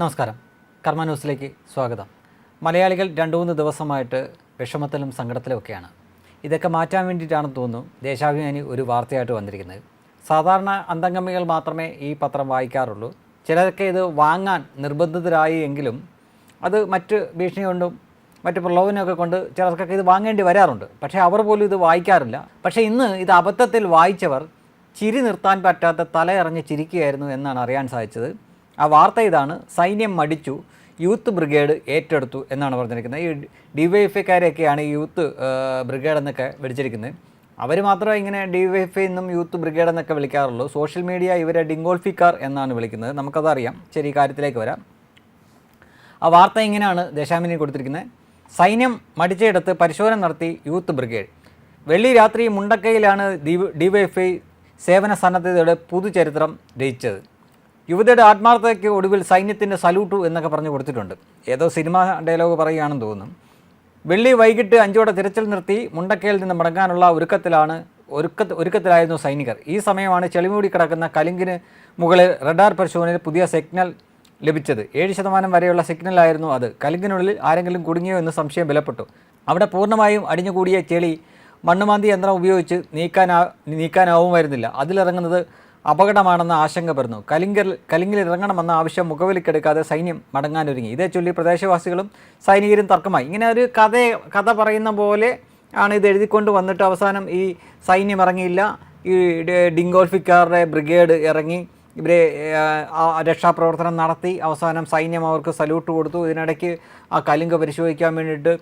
നമസ്കാരം. കർമ്മ ന്യൂസിലേക്ക് സ്വാഗതം. മലയാളികൾ രണ്ടു മൂന്ന് ദിവസമായിട്ട് വിഷമത്തിലും സങ്കടത്തിലുമൊക്കെയാണ്. ഇതൊക്കെ മാറ്റാൻ വേണ്ടിയിട്ടാണെന്ന് തോന്നുന്നു. ദേശാഭിമാനി ഒരു വാർത്തയായിട്ട് വന്നിരിക്കുന്നത്. സാധാരണ അന്തംഗമികൾ മാത്രമേ ഈ പത്രം വായിക്കാറുള്ളൂ. ചിലരൊക്കെ ഇത് വാങ്ങാൻ നിർബന്ധിതരായി എങ്കിലും അത് മറ്റ് ഭീഷണി കൊണ്ടും മറ്റ് പ്രലോഭനമൊക്കെ കൊണ്ട് ചിലർക്കൊക്കെ ഇത് വാങ്ങേണ്ടി വരാറുണ്ട്. പക്ഷേ അവർ പോലും ഇത് വായിക്കാറില്ല. പക്ഷേ ഇന്ന് ഇത് അബദ്ധത്തിൽ വായിച്ചവർ ചിരി നിർത്താൻ പറ്റാത്ത തലയിറങ്ങി ചിരിക്കുകയായിരുന്നു എന്നാണ് അറിയാൻ സാധിച്ചത്. ആ വാർത്ത ഇതാണ്. സൈന്യം മടിച്ചു. യൂത്ത് ബ്രിഗേഡ് ഏറ്റെടുത്തു എന്നാണ് പറഞ്ഞിരിക്കുന്നത്. ഈ ഡിവൈഎഫ്ഐക്കാരെയൊക്കെയാണ് ഈ യൂത്ത് ബ്രിഗേഡ് എന്നൊക്കെ വിളിച്ചിരിക്കുന്നത്. അവർ മാത്രമേ ഇങ്ങനെ ഡിവൈഎഫ്ഐ എന്നും യൂത്ത് ബ്രിഗേഡ് എന്നൊക്കെ വിളിക്കാറുള്ളൂ. സോഷ്യൽ മീഡിയ ഇവരെ ഡിങ്കോൾഫിക്കാർ എന്നാണ് വിളിക്കുന്നത്. നമുക്കതറിയാം. ശരി കാര്യത്തിലേക്ക് വരാം. ആ വാർത്ത ഇങ്ങനെയാണ് ദേശാമിനി കൊടുത്തിരിക്കുന്നത്. സൈന്യം മടിച്ചെടുത്ത് പരിശോധന നടത്തി യൂത്ത് ബ്രിഗേഡ്. വെള്ളി രാത്രി മുണ്ടക്കയിലാണ് ഡിവൈഎഫ്ഐ സേവന സന്നദ്ധതയുടെ പുതുചരിത്രം രചിച്ചത്. യുവതിയുടെ ആത്മാർത്ഥതയ്ക്ക് ഒടുവിൽ സൈന്യത്തിന്റെ സല്യൂട്ടു എന്നൊക്കെ പറഞ്ഞു കൊടുത്തിട്ടുണ്ട്. ഏതോ സിനിമ ഡയലോഗ് പറയുകയാണെന്ന് തോന്നുന്നു. വെള്ളി വൈകിട്ട് അഞ്ചോടെ തിരച്ചിൽ നിർത്തി മുണ്ടക്കയിൽ നിന്ന് മടങ്ങാനുള്ള ഒരുക്കത്തിലാണ് ഒരുക്ക ഒരുക്കത്തിലായിരുന്നു സൈനികർ. ഈ സമയമാണ് ചെളിമൂടി കിടക്കുന്ന കലിങ്കിന് മുകളിൽ റഡാർ പരിശോധനയിൽ പുതിയ സിഗ്നൽ ലഭിച്ചത്. ഏഴ് ശതമാനം വരെയുള്ള സിഗ്നലായിരുന്നു അത്. കലിങ്കിനുള്ളിൽ ആരെങ്കിലും കുടുങ്ങിയോ എന്ന് സംശയം ബലപ്പെട്ടു അവിടെ പൂർണമായും അടിഞ്ഞുകൂടിയ ചെളി മണ്ണുമാന്തി യന്ത്രം ഉപയോഗിച്ച് നീക്കാനാ നീക്കാനാവുമായിരുന്നില്ല അതിലിറങ്ങുന്നത് അപകടമാണെന്ന് ആശങ്ക വരുന്നു കലിങ്കൽ കലിങ്കിൽ ഇറങ്ങണമെന്ന ആവശ്യം മുഖവിലിക്കെടുക്കാതെ സൈന്യം മടങ്ങാനൊരുങ്ങി. ഇതേ ചൊല്ലി പ്രദേശവാസികളും സൈനികരും തർക്കമായി. ഇങ്ങനെ ഒരു കഥ കഥ പറയുന്ന പോലെ ആണ് ഇത് എഴുതിക്കൊണ്ട് വന്നിട്ട് അവസാനം ഈ സൈന്യം ഇറങ്ങിയില്ല. ഈ ഡിങ്കോൾഫിക്കാരുടെ ബ്രിഗേഡ് ഇറങ്ങി. ഇവരെ രക്ഷാപ്രവർത്തനം നടത്തി. അവസാനം സൈന്യം അവർക്ക് സല്യൂട്ട് കൊടുത്തു. ഇതിനിടയ്ക്ക് ആ കലിംഗ പരിശോധിക്കാൻ വേണ്ടിയിട്ട്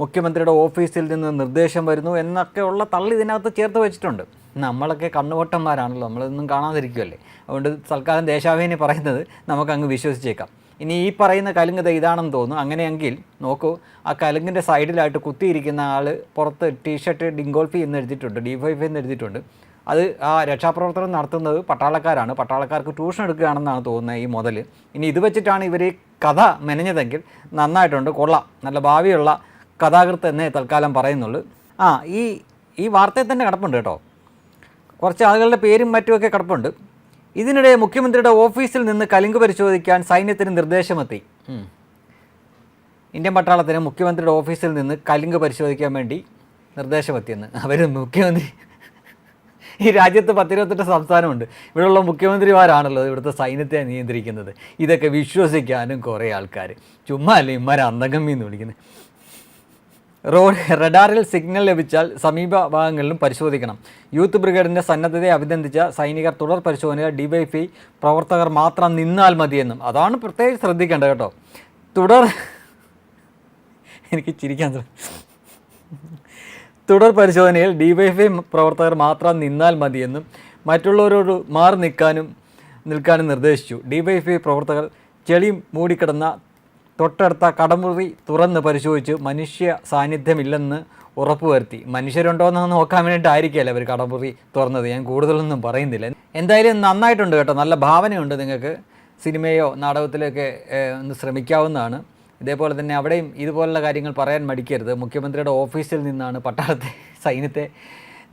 മുഖ്യമന്ത്രിയുടെ ഓഫീസിൽ നിന്ന് നിർദ്ദേശം വരുന്നു എന്നൊക്കെയുള്ള തള്ളി ഇതിനകത്ത് ചേർത്ത് വെച്ചിട്ടുണ്ട്. നമ്മളൊക്കെ കണ്ണുവട്ടന്മാരാണല്ലോ നമ്മളൊന്നും കാണാതിരിക്കുമല്ലേ അതുകൊണ്ട് തൽക്കാലം ദേശാഭിമാനി പറയുന്നത് നമുക്ക് അങ്ങ് വിശ്വസിച്ചേക്കാം. ഇനി ഈ പറയുന്ന കലുങ്ക് ഇതാണെന്ന് തോന്നുന്നു. അങ്ങനെയെങ്കിൽ നോക്കൂ ആ കലുങ്കിന്റെ സൈഡിലായിട്ട് കുത്തിയിരിക്കുന്ന ആൾ പുറത്ത് ടീഷർട്ട് ഡിങ്കോൾഫി എന്ന് എഴുതിയിട്ടുണ്ട് ഡി ഫൈഫ് എന്ന് എഴുതിയിട്ടുണ്ട്. അത് ആ രക്ഷാപ്രവർത്തനം നടത്തുന്നത് പട്ടാളക്കാരാണ്. പട്ടാളക്കാർക്ക് ട്യൂഷൻ എടുക്കുകയാണെന്നാണ് തോന്നുന്നത് ഈ മുതൽ ഇനി ഇത് വെച്ചിട്ടാണ് ഇവർ കഥ മെനഞ്ഞതെങ്കിൽ നന്നായിട്ടുണ്ട് കൊള്ളാം. നല്ല ഭാവിയുള്ള കഥാകൃത്ത് എന്നേ തൽക്കാലം പറയുന്നുള്ളൂ. ആ ഈ ഈ വാർത്തയിൽ തന്നെ കിടപ്പുണ്ട് കേട്ടോ. കുറച്ച് ആളുകളുടെ പേരും മറ്റുമൊക്കെ കിടപ്പുണ്ട്. ഇതിനിടെ മുഖ്യമന്ത്രിയുടെ ഓഫീസിൽ നിന്ന് കലിങ്ക് പരിശോധിക്കാൻ സൈന്യത്തിന് നിർദ്ദേശമെത്തി. ഇന്ത്യൻ പട്ടാളത്തിന് മുഖ്യമന്ത്രിയുടെ ഓഫീസിൽ നിന്ന് കലിങ്ക് പരിശോധിക്കാൻ വേണ്ടി നിർദ്ദേശമെത്തിയെന്ന്. അവർ മുഖ്യമന്ത്രി ഈ രാജ്യത്ത് പത്തിരുപത്തെട്ട് സംസ്ഥാനമുണ്ട്. ഇവിടെയുള്ള മുഖ്യമന്ത്രിമാരാണല്ലോ ഇവിടുത്തെ സൈന്യത്തെ നിയന്ത്രിക്കുന്നത്. ഇതൊക്കെ വിശ്വസിക്കാനും കുറേ ആൾക്കാർ ചുമ്മാ അല്ലേ ഇമ്മാരെ അന്തംഗമ്മി എന്ന് വിളിക്കുന്നത് റോഡ് റഡാറിൽ സിഗ്നൽ ലഭിച്ചാൽ സമീപ ഭാഗങ്ങളിലും പരിശോധിക്കണം. യൂത്ത് ബ്രിഗേഡിന്റെ സന്നദ്ധതയെ അഭിനന്ദിച്ച സൈനികർ തുടർ പരിശോധന ഡിവൈഫൈ പ്രവർത്തകർ മാത്രം നിന്നാൽ മതിയെന്നും അതാണ് പ്രത്യേകിച്ച് ശ്രദ്ധിക്കേണ്ടത് കേട്ടോ. തുടർ എനിക്ക് ചിരിക്കാൻ തുടർ പരിശോധനയിൽ ഡിവൈഫൈ പ്രവർത്തകർ മാത്രം നിന്നാൽ മതിയെന്നും മറ്റുള്ളവരോട് മാറി നിൽക്കാനും നിൽക്കാനും നിർദ്ദേശിച്ചു. ഡിവൈഫൈ പ്രവർത്തകർ ചെളി മൂടിക്കിടന്ന തൊട്ടടുത്ത കടമുറി തുറന്ന് പരിശോധിച്ച് മനുഷ്യ സാന്നിധ്യമില്ലെന്ന് ഉറപ്പുവരുത്തി. മനുഷ്യരുണ്ടോ എന്ന് നോക്കാൻ വേണ്ടിയിട്ടായിരിക്കുമല്ലോ അവർ കടമുറി തുറന്നത്? ഞാൻ കൂടുതലൊന്നും പറയുന്നില്ല. എന്തായാലും നന്നായിട്ടുണ്ട് കേട്ടോ. നല്ല ഭാവനയുണ്ട് നിങ്ങൾക്ക്. സിനിമയോ നാടകത്തിലൊക്കെ ഒന്ന് ശ്രമിക്കാവുന്നതാണ്. ഇതേപോലെ തന്നെ അവിടെയും ഇതുപോലുള്ള കാര്യങ്ങൾ പറയാൻ മടിക്കരുത്. മുഖ്യമന്ത്രിയുടെ ഓഫീസിൽ നിന്നാണ് പട്ടാളത്തെ സൈന്യത്തെ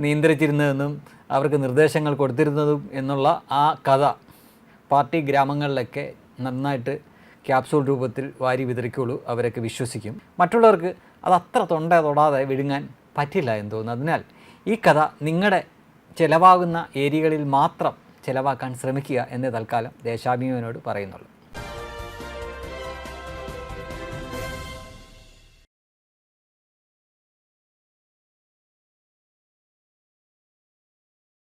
നിയന്ത്രിച്ചിരുന്നതെന്നും അവർക്ക് നിർദ്ദേശങ്ങൾ കൊടുത്തിരുന്നതും എന്നുള്ള ആ കഥ. പാർട്ടി ഗ്രാമങ്ങളിലൊക്കെ നന്നായിട്ട് ക്യാപ്സൂൾ രൂപത്തിൽ വാരി വിതറിക്കുള്ളൂ അവരൊക്കെ വിശ്വസിക്കും. മറ്റുള്ളവർക്ക് അത് അത്ര തൊണ്ട തൊടാതെ വിഴുങ്ങാൻ പറ്റില്ല എന്ന് തോന്നുന്നു. അതിനാൽ ഈ കഥ നിങ്ങളുടെ ചിലവാകുന്ന ഏരിയകളിൽ മാത്രം ചിലവാക്കാൻ ശ്രമിക്കുക എന്ന് തൽക്കാലം ദേശാഭിമാനോട് പറയുന്നുള്ളൂ.